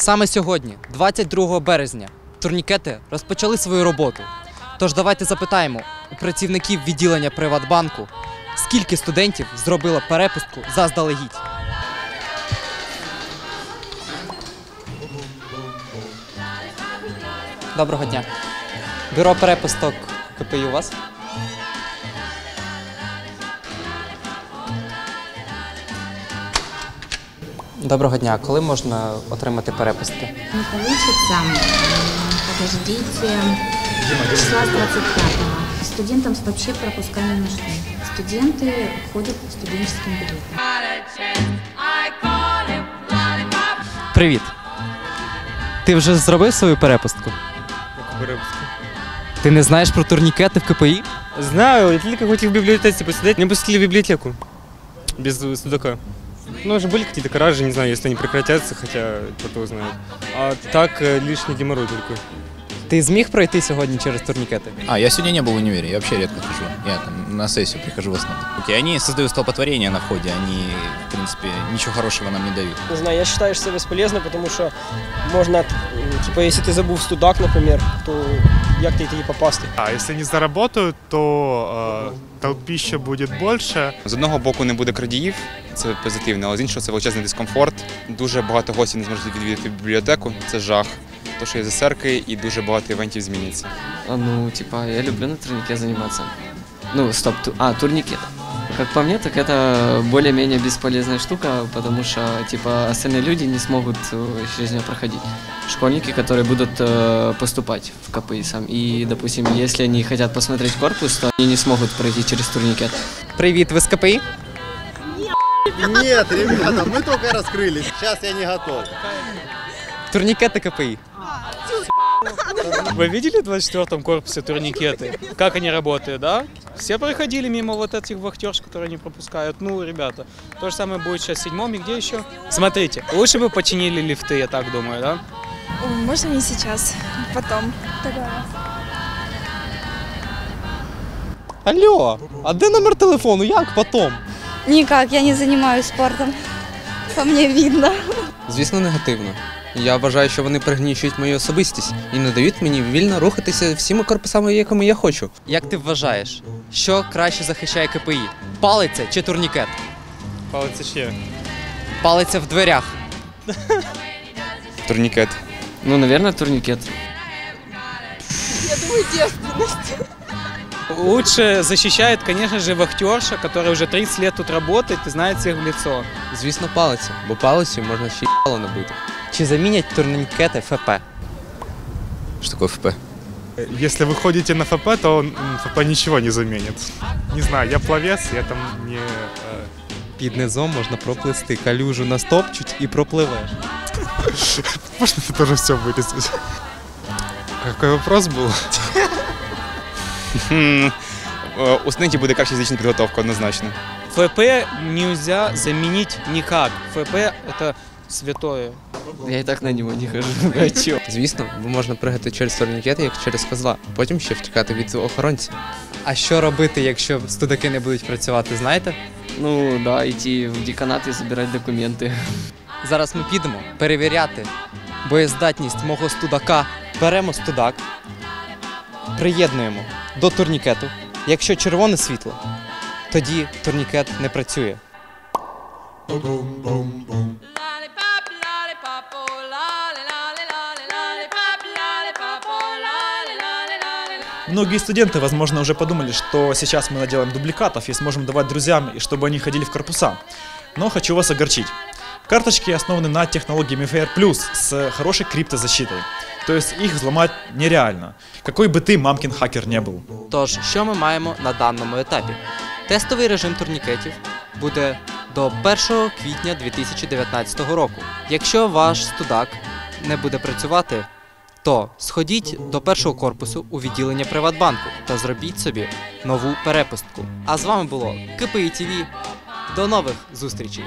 Саме сьогодні, 22 березня, турнікети розпочали свою роботу. Тож давайте запитаємо у працівників відділення Приватбанку, скільки студентів зробило перепустку заздалегідь. Доброго дня. Бюро перепусток КПІ у вас? Доброго дня. Коли можна отримати перепустки? Не получится. М, Подождите. Числа с 25-го. Студентам вообще пропуска не нужны. Студенты ходят по студенческим билетам. Привіт. Ти вже зробив свою перепустку? Перепустку. Ти не знаєш про турнікети в КПІ? Знаю, я тільки хотів в бібліотеці посидіти. Не пустили в бібліотеку. Без э, судака. Ну, уже были какие-то кражи, не знаю, если они прекратятся, хотя кто знает. А так э, лишний геморрой только. Ти зміг пройти сьогодні через турнікети? А, я сегодня не был в универе, я вообще редко хожу. Я там на сессию прихожу в основном. Окей, они создают столпотворение на входе, они, в принципе, ничего хорошего нам не дают. Не знаю, я считаю, что это бесполезно, потому что можно, м, типа, если ты забыл студак, например, то як ты тоді попасти? А если не заработают, то э, толпища будет больше. З одного боку не буде крадіїв, це позитивно, але з іншого це величезний дискомфорт. Дуже багато гостей не зможуть відвідати бібліотеку, це жах. То, що є засерки, і дуже багато івентів зміниться. А, Ну, типа, я люблю на турнике заниматься. Ну, стоп, ту- а, турникет. Как по мне, так это более-менее бесполезная штука, потому что, типа, остальные люди не смогут э, через нее проходить. Школьники, которые будут э, поступать в КПИ сам. И, допустим, если они хотят посмотреть корпус, то они не смогут пройти через турникет. Привіт, ви з КПІ? Нет, ребята, мы только раскрылись. Сейчас я не готов. Турнікети КПІ. Вы видели в 24-м корпусе турникеты? Как они работают, да? Все проходили мимо вот этих вахтерш, которые не пропускают. Ну, ребята, то же самое будет сейчас в седьмом и где еще? Смотрите, лучше бы починили лифты, я так думаю, да? Можно не сейчас, потом. Алло, а де номер телефону? Як потом? Никак, я не занимаюсь спортом. По мне видно. Звісно, негативно. Я вважаю, що вони пригнічують мою особистість і не дають мені вільно рухатися всіма корпусами, якими я хочу. Як ти вважаєш, що краще захищає КПІ? Палиця чи турнікет? Палець ще. Палиця в дверях. Турнікет. Ну, наверное, турникет. Я думаю, девственность. Лучше защищает, конечно же, вахтерша, которая уже 30 лет тут работает и знает всех в лицо. Звісно, палиця, бо палицю можна ще й пало набити. Чи замінять турнікети ФП? Что такое ФП? Если вы ходите на ФП, то м, ФП ничего не заменит. Не знаю, я пловец, я там не... э, Під низом можна проплисти калюжу настопчуть і пропливеш. Можно это тоже все вырезать? Какой вопрос был? Хм, е, У студентів буде краща фізична підготовка, однозначно. ФП нельзя заменить никак. ФП это святое. Я и так на него не хожу. А чё? Звісно, бо можна пригати через турнікети, як через козла, потім ще втікати від охоронця. А що робити, якщо студаки не будуть працювати, знаєте? Ну, да, идти в деканат и забирать документы. Зараз ми підемо перевіряти боєздатність мого студака. Беремо студак, приєднуємо до турнікету. Якщо червоне світло, тоді турнікет не працює. Многие студенты, возможно, уже подумали, что сейчас мы наделаем дубликатов и сможем давать друзьям, и чтобы они ходили в корпуса. Но хочу вас огорчить. Карточки основаны на технологии MFR Plus с хорошей криптозащитой. То есть их взломать нереально. Какой бы ты мамкин хакер не был. Тож, що ми маємо на даному етапі? Тестовий режим турнікетів буде до 1 квітня 2019 року. Якщо ваш студак не буде працювати, то сходіть до першого корпусу у відділення Приватбанку та зробіть собі нову перепустку. А з вами було КПІ ТВ. До нових зустрічей!